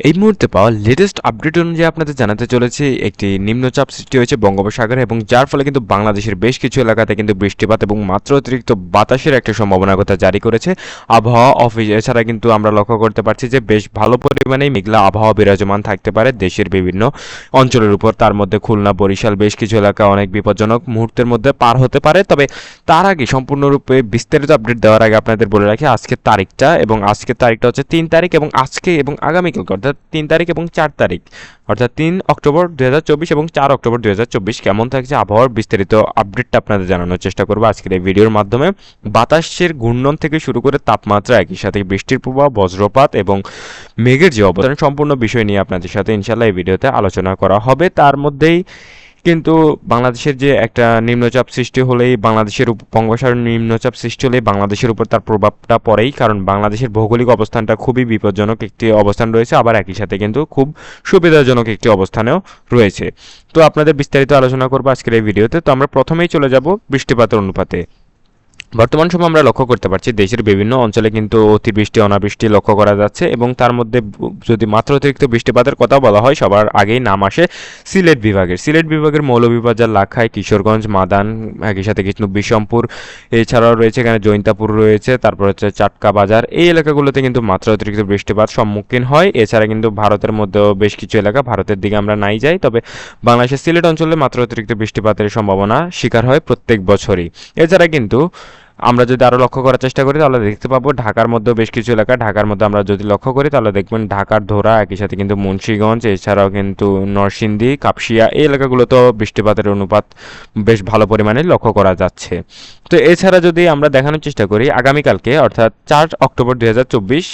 এই মুহূর্তে পাওয়া লেটেস্ট আপডেট অনুযায়ী আপনাদের জানাতে চলেছে, একটি নিম্নচাপ সৃষ্টি হয়েছে বঙ্গোপসাগরে এবং যার ফলে কিন্তু বাংলাদেশের বেশ কিছু এলাকাতে কিন্তু বৃষ্টিপাত এবং মাত্র অতিরিক্ত বাতাসের একটা সম্ভাবনার কথা জারি করেছে। আবহাওয়া অফিস এছাড়া কিন্তু আমরা লক্ষ্য করতে পারছি যে বেশ ভালো পরিমাণেই মেঘলা আবহাওয়া বিরাজমান থাকতে পারে দেশের বিভিন্ন অঞ্চলের উপর। তার মধ্যে খুলনা, বরিশাল বেশ কিছু এলাকা অনেক বিপজ্জনক মুহূর্তের মধ্যে পার হতে পারে। তবে তার আগে সম্পূর্ণরূপে বিস্তারিত আপডেট দেওয়ার আগে আপনাদের বলে রাখি, আজকের তারিখটা এবং আজকের তারিখটা হচ্ছে তিন তারিখ এবং আজকে এবং আগামীকালকে অর্থাৎ তিন তারিখ এবং চার তারিখ। অর্থাৎ তিন অক্টোবর দু হাজার চব্বিশ এবং চার অক্টোবর দু হাজার চব্বিশ। কেমন থাকছে আবহাওয়ার বিস্তারিত আপডেটটা আপনাদের জানানোর চেষ্টা করব আজকের এই ভিডিওর মাধ্যমে। বাতাসের ঘূর্ণন থেকে শুরু করে তাপমাত্রা একই সাথে বৃষ্টির প্রভাব, বজ্রপাত এবং মেঘের যে অবদান সম্পূর্ণ বিষয় নিয়ে আপনাদের সাথে ইনশাল্লাহ এই ভিডিওতে আলোচনা করা হবে। তার মধ্যেই কিন্তু বাংলাদেশের যে একটা নিম্নচাপ সৃষ্টি হলেই বাংলাদেশের বঙ্গোপসাগর নিম্নচাপ সৃষ্টি হলেই বাংলাদেশের উপর তার প্রভাবটা পড়েই, কারণ বাংলাদেশের ভৌগোলিক অবস্থানটা খুবই বিপজ্জনক একটি অবস্থান রয়েছে, আবার একই সাথে কিন্তু খুব সুবিধাজনক একটি অবস্থানেও রয়েছে। তো আপনাদের বিস্তারিত আলোচনা করব আজকের এই ভিডিওতে। তো আমরা প্রথমেই চলে যাব বৃষ্টিপাতের অনুপাতে। বর্তমান সময় আমরা লক্ষ্য করতে পারছি দেশের বিভিন্ন অঞ্চলে কিন্তু অতিবৃষ্টি, অনাবৃষ্টি লক্ষ্য করা যাচ্ছে এবং তার মধ্যে যদি মাত্র অতিরিক্ত বৃষ্টিপাতের কথা বলা হয়, সবার আগেই নাম আসে সিলেট বিভাগের। সিলেট বিভাগের মৌলভীবাজার, লাখাই, কিশোরগঞ্জ, মাদান, একই সাথে কৃষ্ণ বিশমপুর, এছাড়াও রয়েছে এখানে জৈন্তাপুর রয়েছে, তারপর হচ্ছে চাটকা বাজার। এই এলাকাগুলোতে কিন্তু মাত্রা অতিরিক্ত বৃষ্টিপাত সম্মুখীন হয়। এছাড়া কিন্তু ভারতের মধ্যেও বেশ কিছু এলাকা ভারতের দিকে আমরা নাই যাই, তবে বাংলাদেশের সিলেট অঞ্চলে মাত্র অতিরিক্ত বৃষ্টিপাতের সম্ভাবনা শিকার হয় প্রত্যেক বছরই। এছাড়া কিন্তু আমরা যদি আরও লক্ষ্য করার চেষ্টা করি, তাহলে দেখতে পাবো ঢাকার মধ্যে বেশ কিছু এলাকা। ঢাকার মধ্যে আমরা যদি লক্ষ্য করি, তাহলে দেখবেন ঢাকার ধোরা, একই সাথে কিন্তু মুন্সীগঞ্জ, এছাড়াও কিন্তু নরসিংদী, কাপসিয়া, এই এলাকাগুলোতেও বৃষ্টিপাতের অনুপাত বেশ ভালো পরিমাণে লক্ষ্য করা যাচ্ছে। তো এছাড়া যদি আমরা দেখানোর চেষ্টা করি, আগামীকালকে, অর্থাৎ চার অক্টোবর দু হাজার চব্বিশ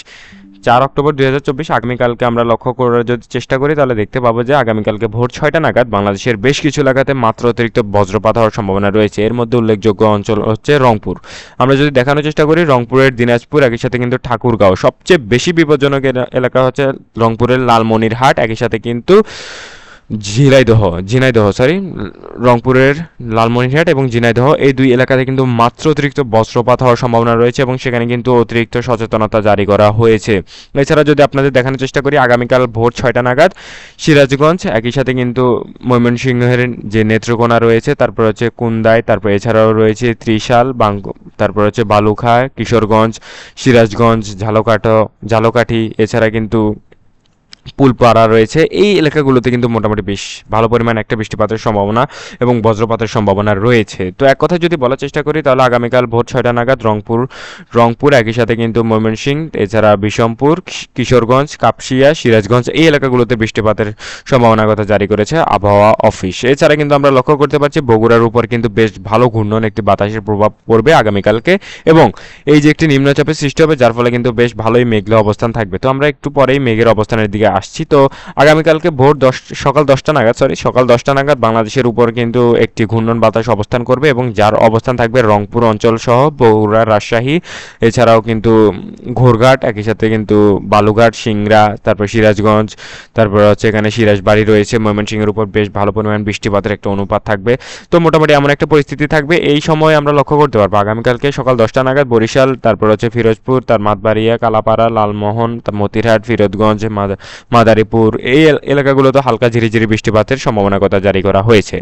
চার অক্টোবর দুই হাজার চব্বিশ, আগামীকালকে আমরা লক্ষ্য করার যদি চেষ্টা করি, তাহলে দেখতে পাবো যে আগামীকালকে ভোর ছয়টা নাগাদ বাংলাদেশের বেশ কিছু এলাকাতে মাত্র অতিরিক্ত বজ্রপাত হওয়ার সম্ভাবনা রয়েছে। এর মধ্যে উল্লেখযোগ্য অঞ্চল হচ্ছে রংপুর। আমরা যদি দেখানোর চেষ্টা করি, রংপুরের দিনাজপুর, একই সাথে কিন্তু ঠাকুরগাঁও। সবচেয়ে বেশি বিপজ্জনক এলাকা হচ্ছে রংপুরের লালমনিরহাট, একই সাথে কিন্তু ঝিনাইদহ ঝিনাইদহ সরি রংপুরের লালমনিরহাট এবং ঝিনাইদহ, এই দুই এলাকাতে কিন্তু মাত্র অতিরিক্ত বজ্রপাত হওয়ার সম্ভাবনা রয়েছে এবং সেখানে কিন্তু অতিরিক্ত সচেতনতা জারি করা হয়েছে। এছাড়া যদি আপনাদের দেখানোর চেষ্টা করি, আগামীকাল ভোর ছয়টা নাগাদ সিরাজগঞ্জ, একই সাথে কিন্তু ময়মনসিংহের যে নেত্রকোনা রয়েছে, তারপর হচ্ছে কুন্দাই, তারপর এছাড়াও রয়েছে ত্রিশাল বাঙ্গ তারপর হচ্ছে বালুখা, কিশোরগঞ্জ, সিরাজগঞ্জ, ঝালকাঠা, ঝালকাঠি, এছাড়া কিন্তু পুলপাড়া রয়েছে। এই এলাকাগুলোতে কিন্তু মোটামুটি বেশ ভালো পরিমাণ একটা বৃষ্টিপাতের সম্ভাবনা এবং বজ্রপাতের সম্ভাবনা রয়েছে। তো এক কথা যদি বলার চেষ্টা করি, তাহলে আগামীকাল ভোর ছয়টা নাগাদ রংপুর রংপুর একই সাথে কিন্তু ময়মনসিংহ, এছাড়া বিশমপুর কিশ- কিশোরগঞ্জ, কাপসিয়া, সিরাজগঞ্জ এই এলাকাগুলোতে বৃষ্টিপাতের সম্ভাবনার কথা জারি করেছে আবহাওয়া অফিস। এছাড়া কিন্তু আমরা লক্ষ্য করতে পারছি, বগুড়ার উপর কিন্তু বেশ ভালো ঘূর্ণন, একটি বাতাসের প্রভাব পড়বে আগামীকালকে এবং এই যে একটি নিম্নচাপের সৃষ্টি হবে, যার ফলে কিন্তু বেশ ভালোই মেঘলা অবস্থান থাকবে। তো আমরা একটু পরেই মেঘের অবস্থানের দিকে আসছি। তো আগামীকালকে ভোর দশ, সকাল দশটা নাগাদ সরি সকাল দশটা নাগাদ বাংলাদেশের উপর কিন্তু একটি ঘূর্ণন বাতাস অবস্থান করবে এবং যার অবস্থান থাকবে রংপুর অঞ্চল সহ বগুড়া, রাজশাহী। এছাড়াও কিন্তু ঘোরঘাট, একই সাথে কিন্তু বালুঘাট সিংড়া, তারপর সিরাজগঞ্জ, তারপর হচ্ছে এখানে সিরাজবাড়ি রয়েছে। ময়মনসিংহের উপর বেশ ভালো পরিমাণ বৃষ্টিপাতের একটা অনুপাত থাকবে। তো মোটামুটি এমন একটা পরিস্থিতি থাকবে। এই সময় আমরা লক্ষ্য করতে পারব। আগামীকালকে সকাল দশটা নাগাদ বরিশাল, তারপর হচ্ছে ফিরোজপুর, তার মাতবাড়িয়া, কালাপাড়া, লালমোহন তার মতিরহাট, ফিরোজগঞ্জ মাদারীপুর, এই এলাকাগুলোতে হালকা ঝিরিঝিরি বৃষ্টিপাতের সম্ভাবনার কথা জারি করা হয়েছে।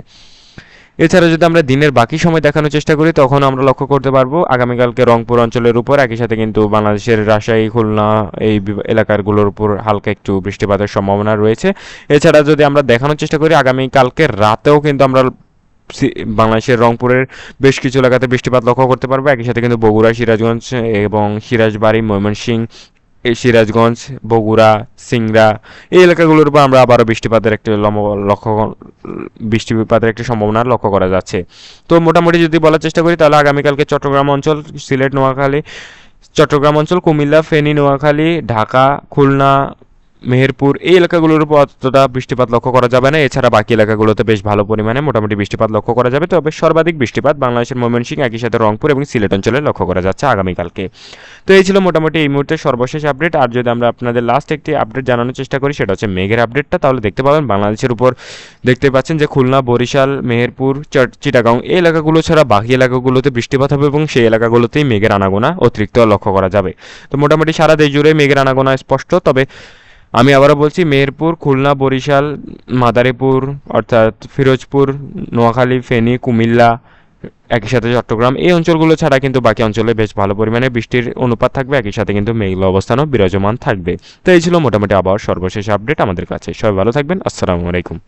এছাড়া যদি আমরা দিনের বাকি সময় দেখানোর চেষ্টা করি, তখন আমরা লক্ষ্য করতে পারব, আগামীকালকে রংপুর অঞ্চলের উপর, একই সাথে কিন্তু বাংলাদেশের রাজশাহী, খুলনা এই এলাকাগুলোর উপর হালকা একটু বৃষ্টিপাতের সম্ভাবনা রয়েছে। এছাড়া যদি আমরা দেখানোর চেষ্টা করি, আগামীকালকে রাতেও কিন্তু আমরা বাংলাদেশের রংপুরের বেশ কিছু এলাকাতে বৃষ্টিপাত লক্ষ্য করতে পারব। একই সাথে কিন্তু বগুড়া, সিরাজগঞ্জ এবং সিরাজবাড়ি, ময়মনসিংহ এই সিরাজগঞ্জ, বগুড়া, সিংড়া, এই এলাকাগুলোর উপর আমরা আবারও বৃষ্টিপাতের একটি লম্ব- লক্ষ্য বৃষ্টিপাতের একটি সম্ভাবনা লক্ষ্য করা যাচ্ছে। তো মোটামুটি যদি বলার চেষ্টা করি, তাহলে আগামীকালকে চট্টগ্রাম অঞ্চল, সিলেট, নোয়াখালী, চট্টগ্রাম অঞ্চল, কুমিল্লা, ফেনী, নোয়াখালী, ঢাকা, খুলনা মেহেরপুর, এই এলাকাগুলোর উপর অতটা বৃষ্টিপাত লক্ষ্য করা যাবে না। এছাড়া বাকি এলাকাগুলোতে বেশ ভালো পরিমাণে মোটামুটি বৃষ্টিপাত লক্ষ্য করা যাবে। তবে সর্বাধিক বৃষ্টিপাত বাংলাদেশের ময়মনসিংহ একই সাথে রংপুর এবং সিলেট অঞ্চলে লক্ষ্য করা যাচ্ছে আগামীকালকে। তো এই ছিল মোটামুটি এই মুহূর্তে সর্বশেষ আপডেট। আর যদি আমরা আপনাদের লাস্ট একটি আপডেট জানানোর চেষ্টা করি, সেটা হচ্ছে মেঘের আপডেটটা তাহলে দেখতে পাবেন বাংলাদেশের উপর দেখতে পাচ্ছেন যে খুলনা, বরিশাল, মেহেরপুর, চট- চিটাগাং, এই এলাকাগুলো ছাড়া বাকি এলাকাগুলোতে বৃষ্টিপাত হবে এবং সেই এলাকাগুলোতেই মেঘের আনাগোনা অতিরিক্ত লক্ষ্য করা যাবে। তো মোটামুটি সারা দেশ জুড়ে মেঘের আনাগোনা স্পষ্ট। তবে আমি আবারও বলছি, মেহেরপুর, খুলনা, বরিশাল, মাদারীপুর, অর্থাৎ ফিরোজপুর, নোয়াখালী, ফেনী, কুমিল্লা, একই সাথে চট্টগ্রাম, এই অঞ্চলগুলো ছাড়া কিন্তু বাকি অঞ্চলে বেশ ভালো পরিমাণে বৃষ্টির অনুপাত থাকবে, একই সাথে কিন্তু মেঘলা অবস্থানও বিরাজমান থাকবে। তো এই ছিল মোটামুটি আবার সর্বশেষ আপডেট আমাদের কাছে। সবাই ভালো থাকবেন, আসসালামু আলাইকুম।